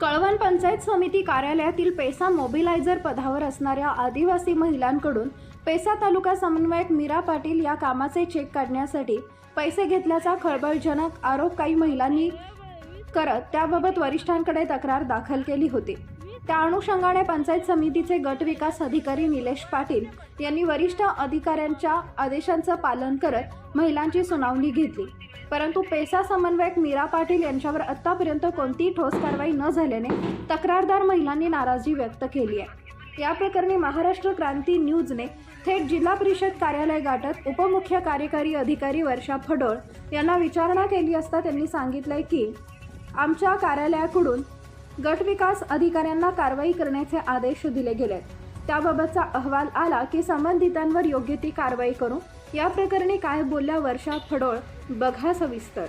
कळवण पंचायत समिती कार्यालयातील पेसा मोबिलायझर पदावर असणाऱ्या आदिवासी महिलांकडून पेसा तालुका समन्वयक मीरा पाटील या कामाचे चेक काढण्यासाठी पैसे घेतल्याचा खळबळजनक आरोप काही महिलांनी करत त्याबाबत वरिष्ठांकडे तक्रार दाखल केली होती. त्या अनुषंगाने पंचायत समितीचे गट विकास अधिकारी निलेश पाटील यांनी वरिष्ठ अधिकाऱ्यांच्या आदेशांचं पालन करत महिलांची सुनावणी घेतली. परंतु पेसा समन्वयक मीरा पाटील यांच्यावर आतापर्यंत कोणतीही ठोस कारवाई न झाल्याने तक्रारदार महिलांनी नाराजी व्यक्त केली आहे. या प्रकरणी महाराष्ट्र क्रांती न्यूजने थेट जिल्हा परिषद कार्यालय गाठत उपमुख्य कार्यकारी अधिकारी वर्षा फडोळ यांना विचारणा केली असता त्यांनी सांगितलंय की आमच्या कार्यालयाकडून गट विकास अधिकाऱ्यांना कारवाई करण्याचे आदेश दिले गेलेत. त्याबाबतचा अहवाल आला की संबंधितांवर योग्य ती कारवाई करू. या प्रकरणी काय बोलल्या वर्षा फडोळ बघा सविस्तर.